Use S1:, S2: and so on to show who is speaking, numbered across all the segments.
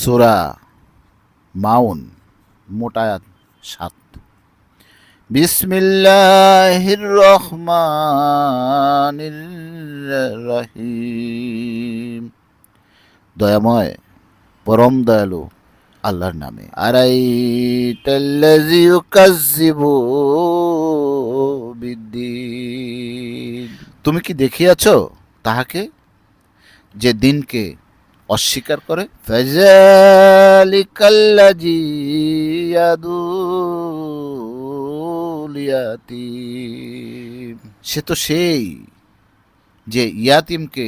S1: সুরা মাউন মোটায়াত সাত। বিসমিল্লাহির রহমানির রহিম। দয়াময়, পরম দয়ালু আল্লাহর নামে। আরাই তাল্লাজি ইউকাজ্জিবু বিদ্দিন। তুমি কি দেখিয়াছ তাহাকে? যে দিনকে অস্বীকার করে ফাজালিকাল্লাজি ইয়াদুল ইয়াতীম। সে তো সেই যে ইয়াতিমকে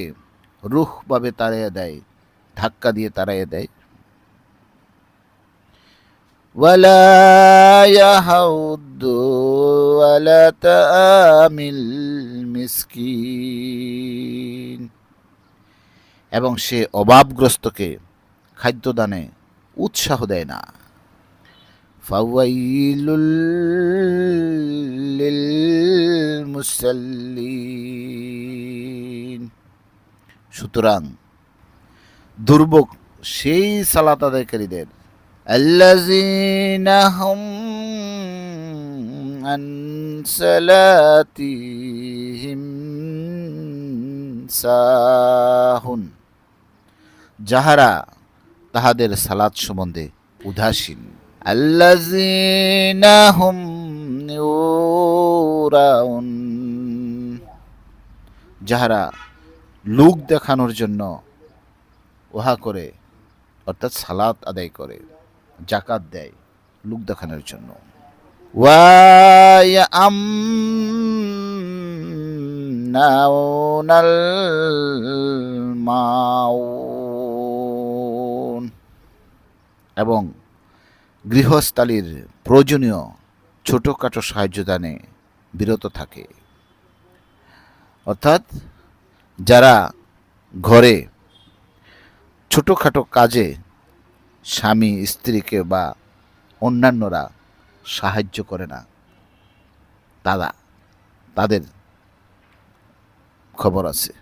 S1: রুখভাবে তাড়াইয়া দেয় ধাক্কা দিয়ে তাড়াইয়া দেয় ولا يحض على طعام المسكين এবং সে অভাবগ্রস্তকে খাদ্যদানে উৎসাহ দেয় না। সুতরাং দুর্ভোগ সেই সালাত আদায়কারীদের। আল্লাযীনা হুম আন সালাতিহিম সাহুন যাহারা তাহাদের সালাত সম্বন্ধে উদাসীন। আল্লাযীনা হুম ইউরাউন যাহারা লুক দেখানোর জন্য উহা করে, অর্থাৎ সালাত আদায় করে জাকাত দেয় লুক দেখানোর জন্য। ওয়ায়ামনাউনাল মাউন এবং গৃহস্থালির প্রয়োজনীয় ছোটোখাটো সাহায্যদানে বিরত থাকে। অর্থাৎ যারা ঘরে ছোটোখাটো কাজে স্বামী, স্ত্রীকে বা অন্যান্যরা সাহায্য করে না, তারা, তাদের খবর আছে।